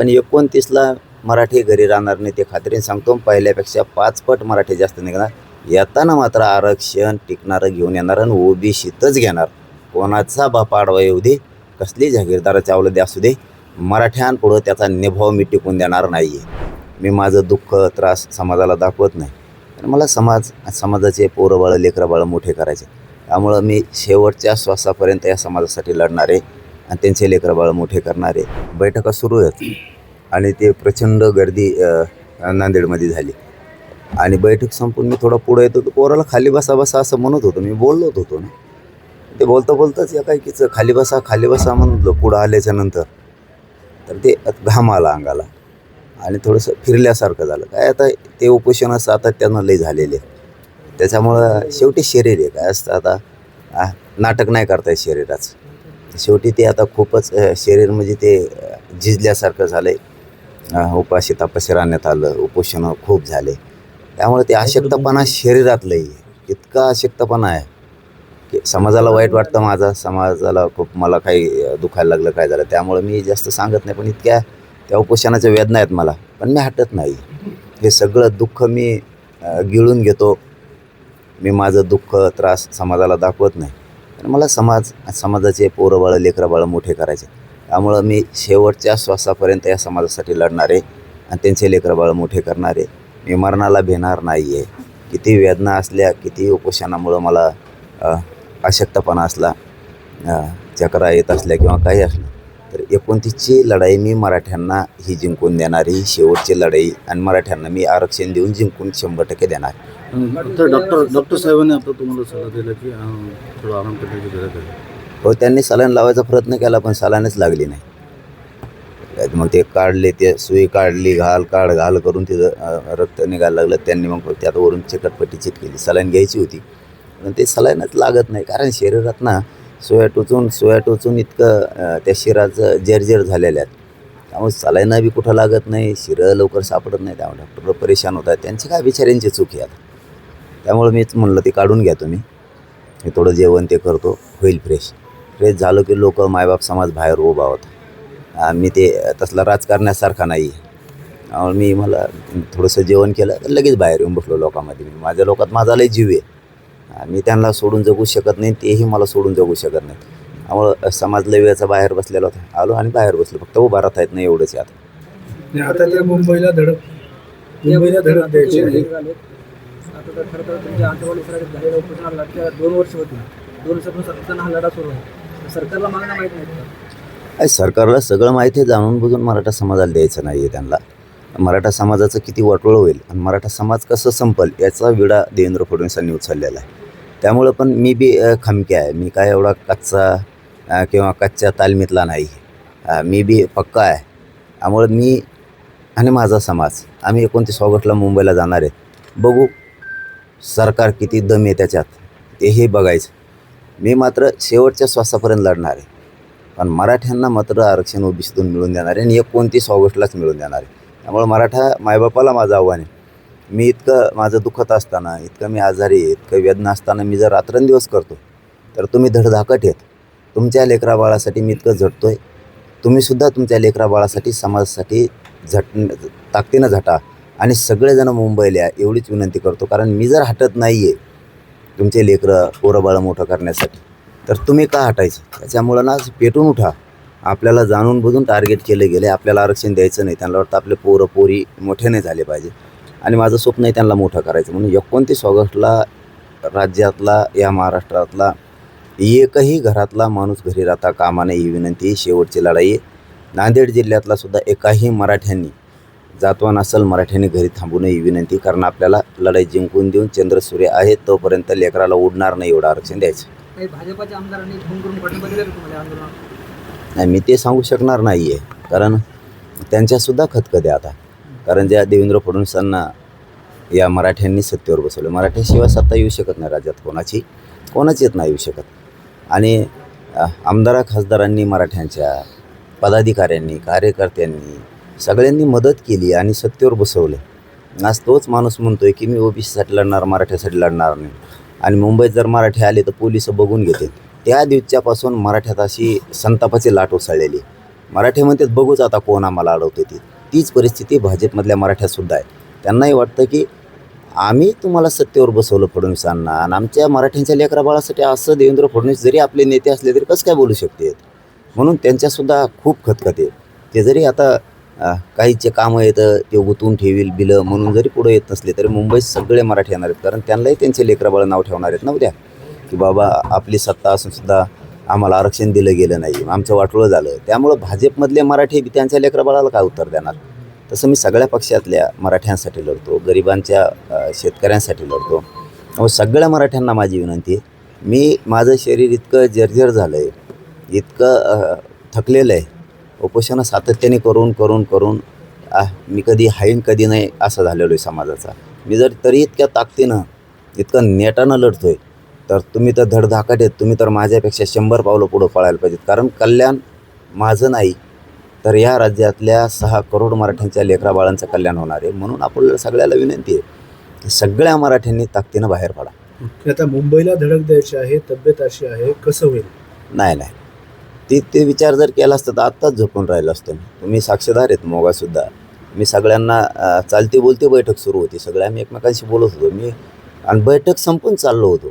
पण एकोणतीसला मराठी घरी राहणार नाही ते खात्रीने सांगतो. पहिल्यापेक्षा पाच पट मराठी जास्त निघणार. येताना मात्र आरक्षण टिकणारं घेऊन येणार आणि ओबीसीतच घेणार. कोणाचा बाप आडवा येऊ दे कसली जागीरदाराच्या अवलदे असू दे मराठ्यांपुढं त्याचा निभाव मी टिकून देणार नाही आहे मी माझं दुःख त्रास समाजाला दाखवत नाही. पण मला समाज समाजाचे पोरं बाळं लेकरं बाळं मोठे करायचे त्यामुळं मी शेवटच्या श्वासापर्यंत या समाजासाठी लढणारे आणि त्यांचे लेकरं बाळं मोठे करणारे बैठका सुरू आहेत. आणि ते प्रचंड गर्दी नांदेडमध्ये झाली. आणि बैठक संपून मी थोडा पुढं येतो तर पोराला खाली बसा बसा असं म्हणत होतो. मी बोललोच होतो ना. ते बोलता बोलताच या काहीकीचं खाली बसा खाली बसा म्हणतो पुढं आल्याच्यानंतर. तर ते घाम आला अंगाला. आणि थोडंसं फिरल्यासारखं झालं. काय आता ते उपोषण सातत्यानं लय झालेले त्याच्यामुळं शेवटी शरीर आहे. काय असतं आता? नाटक नाही करता येत शरीराचं. शेवटी ते आता खूपच शरीर म्हणजे ते झिजल्यासारखं झालं आहे उपाशी तापाशी राहण्यात आलं उपोषण खूप झाले. त्यामुळे ते अशक्तपणा शरीरातलंही इतका अशक्तपणा आहे की समाजाला वाईट वाटतं माझा समाजाला खूप मला काही दुखायला लागलं काय झालं त्यामुळे मी जास्त सांगत नाही पण इतक्या त्या उपोषणाच्या वेदना आहेत मला पण मी हटत नाही. हे सगळं दुःख मी गिळून घेतो. मी माझं दुःख त्रास समाजाला दाखवत नाही. तर मला समाज समाजाचे पोरं बाळं लेकरं बाळं मोठे करायचे. त्यामुळं मी शेवटच्या श्वासापर्यंत या समाजासाठी लढणारे आणि त्यांचे लेकरं बाळं मोठे करणारे. मी मरणाला भेणार नाही आहे किती वेदना असल्या किती उपोषणामुळं मला अशक्तपणा असला चक्रा येत असल्या किंवा काही असलं तर एकोणतीसची लढाई मी मराठ्यांना ही जिंकून देणार ही शेवटची लढाई आणि मराठ्यांना मी आरक्षण देऊन जिंकून शंभर टक्के देणार. तर डॉक्टर डॉक्टर साहेबांनी आता तुम्हाला सल्ला दिला की अं, थोडं आराम करण्याची गरज आहे. हो त्यांनी सलाईन लावायचा प्रयत्न केला पण सलाईनच लागली नाही. त्यात मग ते काढले ते सुई काढली घाल काढ घाल करून तिथं रक्त निघायला लागलं. त्यांनी मग त्यात वरून चिकटपट्टी केली. सलाईन घ्यायची होती. पण ते सलाईनच लागत नाही. कारण शरीरात ना सोया टोचून सोया टोचून इतकं त्या शिराचं जर्जर झालेल्या आहेत. त्यामुळे सलाईनं बी कुठं लागत नाही शिरं लवकर सापडत नाही. त्यामुळे डॉक्टर परेशान होतात. त्यांची काय बिचाऱ्यांची चूक आहे आता? त्यामुळे मीच म्हणलं ते काढून घ्या तुम्ही. मी थोडं जेवण ते करतो होईल फ्रेश. फ्रेश झालं की लोक मायबाप समाज बाहेर उभा होता. मी ते तसला राजकारण्यासारखा नाही. आहे त्यामुळे मी मला थोडंसं जेवण केलं तर लगेच बाहेर येऊन बसलो लोकांमध्ये. मी माझ्या लोकात माझा लय जीव आहे. मी त्यांना सोडून जगू शकत नाही तेही मला सोडून जगू शकत नाही त्यामुळं समाज लय बाहेर बसलेला होता. आलो आणि बाहेर बसलो. फक्त उभा राहता येत नाही एवढंच आता. आता ते मुंबईला धडक मुंबईला धडक द्यायची तर खरं तर तुमच्या आंतरवाली झालेल्या उपोषणाला लढत्या दोन वर्ष होती. दोन वर्षातून सातत्यानं हा लढा सुरू आहे. सरकारला मागण्या माहीत नाहीत का? सरकारला सगळं माहिती आहे. जाणून बुजून मराठा समाजाला द्यायचं नाही आहे त्यांना. मराठा समाजाचं किती वाटोळं होईल आणि मराठा समाज कसं संपल याचा विडा देवेंद्र फडणवीसांनी उचललेला आहे. त्यामुळं पण मी बी खमके आहे. मी काय एवढा कच्चा किंवा कच्च्या तालमीतला नाही. मी बी पक्का आहे. त्यामुळं मी आणि माझा समाज आम्ही एकोणतीस ऑगस्टला मुंबईला जाणार आहे. बघू सरकार किती दम आहे त्याच्यात? तेही बघायचं. मी मात्र शेवटच्या श्वासापर्यंत लढणार आहे. पण मराठ्यांना मात्र आरक्षण ओबीसीतून मिळून देणार आहे आणि एकोणतीस ऑगस्टलाच मिळून देणार आहे. त्यामुळे मराठा मायबापाला माझं आव्हान आहे. मी इतकं माझं दुखत असताना इतकं मी आजारी आहे इतकं वेदना असताना मी जर रात्रंदिवस करतो तर तुम्ही धडधाकट येत तुमच्या लेकरा बाळासाठी मी इतकं झटतो आहे तुम्हीसुद्धा तुमच्या लेकरा बाळासाठी समाजासाठी झट ताकदीनं झटा. आणि सगळेजण मुंबईला या एवढीच विनंती करतो. कारण मी जर हटत नाही आहे तुमचे लेकरं पोरं मोठं करण्यासाठी तर तुम्ही का हटायचं? त्याच्यामुळं ना पेटून उठा. आपल्याला जाणून बुजून टार्गेट केलं गेले. आपल्याला आरक्षण द्यायचं नाही. त्यांना वाटतं आपले पोरं पोरी मोठे नाही झाले पाहिजे. आणि माझं स्वप्न आहे त्यांना मोठं करायचं. म्हणून एकोणतीस ऑगस्टला राज्यातला या महाराष्ट्रातला एकही घरातला माणूस घरी राहता कामा नये ही विनंती. ही शेवटची लढाई आहे. नांदेड जिल्ह्यातला सुद्धा एकाही मराठ्यांनी जातवा नसल मराठ्यांनी घरी थांबू नये ही विनंती कारण आपल्याला. लढाई जिंकून देऊन चंद्रसूर्य आहे तोपर्यंत लेकराला उडणार नाही एवढं आरक्षण द्यायचं. काही भाजपाच्या आमदारांनी फोन करून पाठिंबा दिला का तुम्हाला या आंदोलनात? नाही मी ते सांगू शकणार नाही आहे कारण त्यांच्यासुद्धा खतखत आहे आता. कारण ज्या देवेंद्र फडणवीसांना या मराठ्यांनी सत्तेवर बसवलं. मराठ्याशिवाय सत्ता येऊ शकत नाही राज्यात कोणाची. कोणाच येत नाही येऊ शकत. आणि अ, आमदारा खासदारांनी मराठ्यांच्या पदाधिकाऱ्यांनी कार्यकर्त्यांनी सगळ्यांनी मदत केली आणि सत्तेवर बसवले. आज तोच माणूस म्हणतो आहे की मी ओबीसीसाठी लढणार मराठ्यासाठी लढणार नाही. आणि मुंबईत जर मराठी आले तर पोलीस बघून घेतील. त्या दिवसापासून मराठ्यात अशी संतापाची लाट उसळलेली मराठी म्हणतात बघूच आता कोण आम्हाला अडवते ती. तीच परिस्थिती भाजपमधल्या मराठ्यासुद्धा आहे. त्यांनाही वाटतं की आम्ही तुम्हाला सत्तेवर बसवलं फडणवीसांना आणि आमच्या मराठ्यांच्या लेकरा बाळासाठी असं देवेंद्र फडणवीस जरी आपले नेते असले तरी कसं काय बोलू शकते? म्हणून त्यांच्यासुद्धा खूप खतखते ते जरी आता काहीचे कामं येतं ते गुंतवून ठेवील बिलं म्हणून जरी पुढे येत नसले तरी मुंबईत सगळे मराठी येणार आहेत. कारण त्यांनाही त्यांचे लेकराबाळं नाव ठेवणार आहेत ना उद्या. की बाबा आपली सत्ता असूनसुद्धा आम्हाला आरक्षण दिलं गेलं नाही. आमचं वाटोळं झालं. त्यामुळं भाजपमधले मराठी बी त्यांच्या लेकराबाळाला काय उत्तर देणार? तसं मी सगळ्या पक्षातल्या मराठ्यांसाठी लढतो गरिबांच्या शेतकऱ्यांसाठी लढतो. व सगळ्या मराठ्यांना माझी विनंती आहे. मी माझं शरीर इतकं जर्जर झालं आहे इतकं थकलेलं आहे उपोषणं सातत्याने करून करून करून मी कधी हाईन कधी नाही असं झालेलो आहे समाजाचा. मी जर तरी इतक्या ताकदीनं इतकं नेटानं लढतो आहे तर तुम्ही तर धडधाकट आहेत. तुम्ही तर माझ्यापेक्षा शंभर पावलं पुढं पळायला पाहिजेत. कारण कल्याण माझं नाही तर या राज्यातल्या सहा करोड मराठ्यांच्या लेकरा बाळांचं कल्याण होणार आहे. म्हणून आपल्याला सगळ्याला विनंती आहे की सगळ्या मराठ्यांनी ताकदीनं बाहेर पडा. आता मुंबईला धडक द्यायची आहे तब्येत अशी आहे कसं होईल? नाही नाही. ती ते विचार जर केला असतं तर आत्ताच झोपून राहिलं असतं तुम्ही साक्षीदार आहेत मोगासुद्धा मी सगळ्यांना चालती बोलती बैठक सुरू होती. सगळ्या आम्ही एकमेकांशी बोलत होतो. मी आणि बैठक संपून चाललो होतो.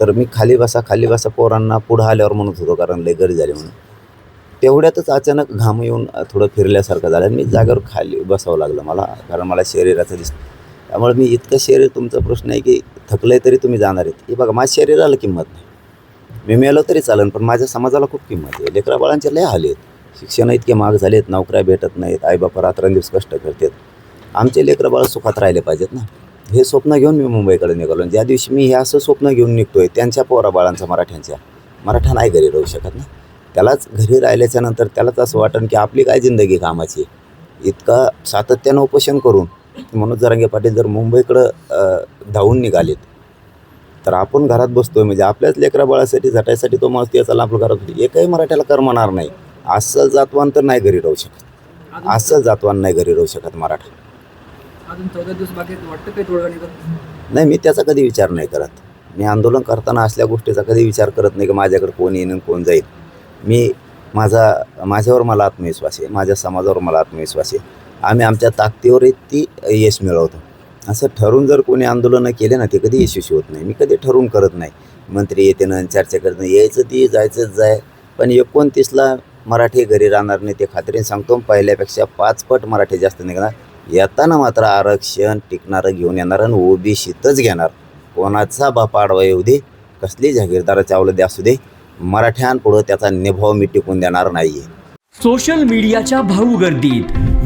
तर मी खाली बसा खाली बसा पोरांना पुढं आल्यावर म्हणत होतो कारण लय गरी झाली म्हणून. तेवढ्यातच अचानक घाम येऊन थोडं फिरल्यासारखं झालं आणि मी जागेवर खाली बसावं लागलं मला कारण मला शरीराचं दिस त्यामुळे मी इतकं शरीर तुमचा प्रश्न आहे की थकलं आहे तरी तुम्ही जाणार आहेत. हे बघा माझ्या शरीराला किंमत नाही. मी मेलो तरी चालेल पण माझ्या समाजाला खूप किंमत आहे. लेकरा बाळांचे लय हाल आहेत. शिक्षण इतके महाग झालेत नोकऱ्या भेटत नाहीत आईबापा रात्रंदिवस कष्ट करतात. आमचे लेकरं बाळ सुखात राहिले पाहिजेत ना. हे स्वप्न घेऊन मी मुंबईकडे निघालो ज्या दिवशी मी हे असं स्वप्न घेऊन निघतोय त्यांच्या पोरा बाळांचा मराठ्यांच्या मराठा नाही घरी राहू शकत ना. त्यालाच घरी राहिल्याच्या नंतर त्यालाच असं वाटन की आपली काय जिंदगी कामाची इतका सातत्यानं उपोषण करून मनोज जरांगे पाटील जर मुंबईकडं धावून निघालेत तर आपण घरात बसतोय म्हणजे आपल्याच लेकरा बाळासाठी झटायसाठी तो माणूस त्याचा आपल्या घरात होती. एकही मराठ्याला करमणार नाही. असं जातवान तर नाही घरी राहू शकत. असं जातवान नाही घरी राहू शकत मराठा. नाही मी त्याचा कधी विचार नाही करत. मी आंदोलन करताना असल्या गोष्टीचा कधी विचार करत नाही की माझ्याकडे कोण येईन आणि कोण जाईल. मी माझा माझ्यावर मला आत्मविश्वास आहे माझ्या समाजावर मला आत्मविश्वास आहे. आम्ही आमच्या ताकदीवर ती यश मिळवतो. असं ठरून जर कोणी आंदोलनं केले ना ते कधी यशस्वी होत नाही. मी कधी ठरवून करत नाही. मंत्री येते ना चर्चा करत नाही. यायचं ती जायचंच जाय. पण एकोणतीसला मराठी घरी राहणार नाही ते खात्रीने सांगतो. पहिल्यापेक्षा पाचपट मराठी जास्त निघणार. येताना मात्र आरक्षण टिकणारं घेऊन येणार आणि ओबीसीतच घेणार. कोणाचा बाप आडवा येऊ दे कसली जागीरदाराच्या अवलदे असू दे मराठ्यांपुढं त्याचा निभाव मी टिकून देणार नाही आहे सोशल मीडियाच्या भाऊ गर्दीत.